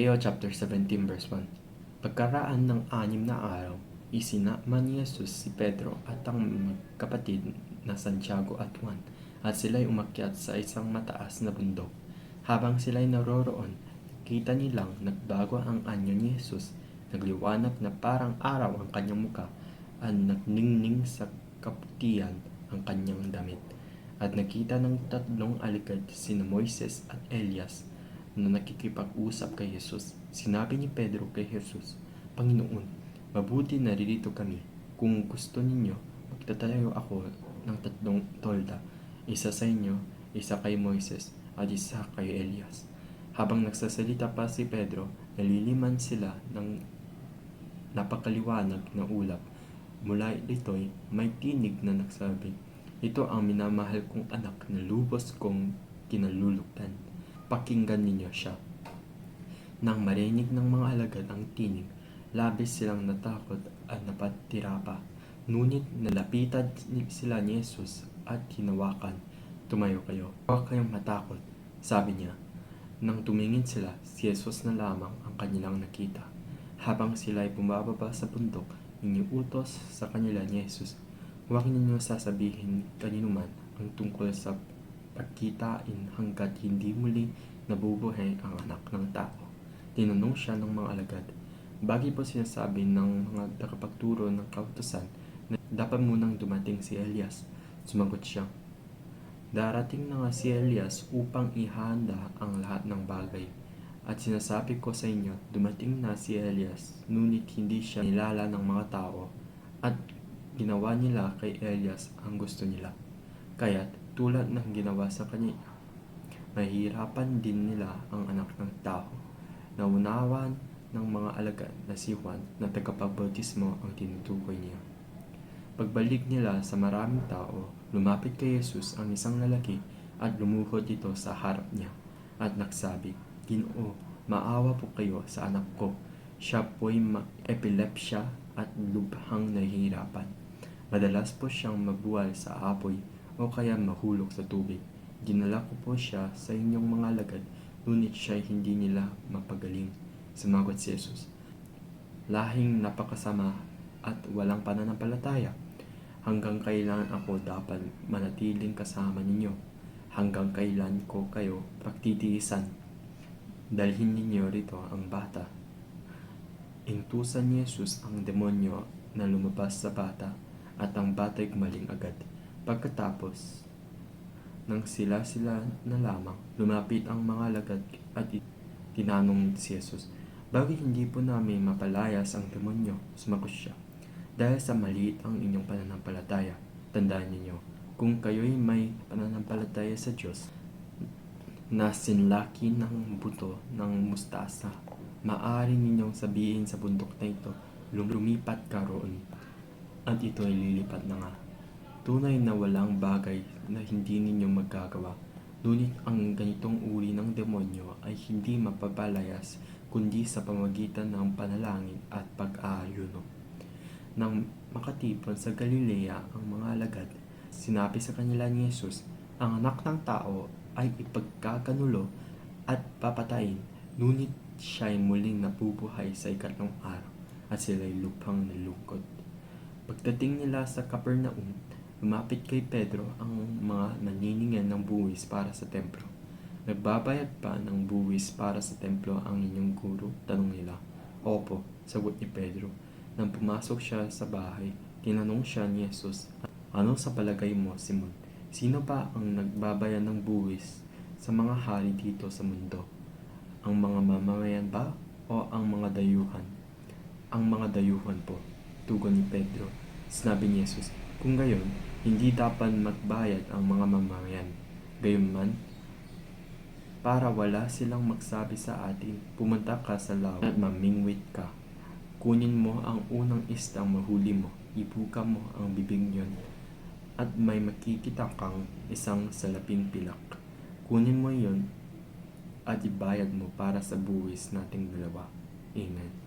Mateo chapter 17 verse 1 Pagkaraan ng anim na araw, isinama ni Jesus si Pedro at ang magkapatid na Santiago at Juan at sila'y umakyat sa isang mataas na bundok. Habang sila'y naroroon, kita nilang nagbago ang anyo ni Jesus. Nagliwanag na parang araw ang kanyang muka at nagningning sa kaputian ang kanyang damit. At nakita ng tatlong alikad sina Moises at Elias na nakikipag-usap kay Jesus. Sinabi ni Pedro kay Jesus, Panginoon, mabuti naririto kami. Kung gusto ninyo, magtatayo ako ng tatlong tolda. Isa sa inyo, isa kay Moises, at isa kay Elias. Habang nagsasalita pa si Pedro, naliliman sila ng napakaliwanag na ulap. Mula dito'y may tinig na nagsabi, Ito ang minamahal kong anak na lubos kong kinalulugdan pakinggan ninyo siya. Nang marinig ng mga alagad ang tinig, labis silang natakot at napatira pa. Ngunit nalapitan sila ni Jesus at hinawakan. Tumayo kayo. Huwag kayong matakot, sabi niya. Nang tumingin sila, si Jesus na lamang ang kanilang nakita. Habang sila ay bumababa sa bundok, iniutos sa kanila ni Jesus, huwag ninyo sasabihin kaninuman ang tungkol sa pagkitain hanggat hindi muli nabubuhay ang anak ng tao. Tinanong siya ng mga alagad. Bagi po sinasabi ng mga nakapagturo ng kautosan na dapat munang dumating si Elias. Sumagot siya, Darating na nga si Elias upang ihanda ang lahat ng bagay. At sinasabi ko sa inyo, dumating na si Elias, ngunit hindi siya nilala ng mga tao at ginawa nila kay Elias ang gusto nila. Kaya't tulad ng ginawa sa kanya, mahihirapan din nila ang anak ng tao. Naunawan ng mga alagad na si Juan na tagapagbautismo ang tinutukoy niya. Pagbalik nila sa maraming tao, lumapit kay Jesus ang isang lalaki at lumuhod ito sa harap niya at nagsabi, Ginoo, maawa po kayo sa anak ko. Siya po'y epilepsya at lubhang nahihirapan. Madalas po siyang mabuwal sa apoy o kaya mahulog sa tubig. Dinala ko po siya sa inyong mga lagad, ngunit siya hindi nila mapagaling. Sumagot si Jesus. Lahing napakasama at walang pananampalataya hanggang kailan ako dapat manatiling kasama ninyo? Hanggang kailan ko kayo pagtitiisan? Dalhin ninyo rito ang bata. Intusan ni Jesus ang demonyo na lumabas sa bata at ang bata'y gumaling agad. Pagkatapos, nang sila-sila na lamang, lumapit ang mga lagad at tinanong si Jesus, Bakit hindi po namin mapalayas ang demonyo? Sumagot siya dahil sa maliit ang inyong pananampalataya. Tandaan ninyo, kung kayo'y may pananampalataya sa Diyos, na sinlaki ng buto ng mustasa, maaari ninyong sabihin sa bundok na ito, lumipat ka roon, at ito ay lilipat na nga. Tunay na walang bagay na hindi ninyo magagawa, ngunit ang ganitong uri ng demonyo ay hindi mapapalayas kundi sa pamagitan ng panalangin at pag-aayuno nang makatipon sa Galilea ang mga alagad, sinabi sa kanila ni Jesus, ang anak ng tao ay ipagkakanulo at papatayin, ngunit siya muling nabubuhay sa ikatlong araw at sila'y lupang nalungkot. Pagdating nila sa Capernaum, lumapit kay Pedro ang mga naniningyan ng buwis para sa templo. Nagbabayad pa ng buwis para sa templo ang inyong guro? Tanong nila. Opo, sagot ni Pedro. Nang pumasok siya sa bahay, tinanong siya ni Jesus, Ano sa palagay mo, Simon? Sino ba ang nagbabayan ng buwis sa mga hari dito sa mundo? Ang mga mamamayan ba o ang mga dayuhan? Ang mga dayuhan po, tugon ni Pedro. Sinabi ni Jesus, kung gayon, hindi dapat magbayad ang mga mamamayan. Gayunman, para wala silang magsabi sa atin, pumunta ka sa lawa at mamingwit ka. Kunin mo ang unang istang mahuli mo, ibuka mo ang bibig niyon, at may makikita kang isang salaping pilak. Kunin mo iyon at ibayad mo para sa buwis nating dalawa. Amen.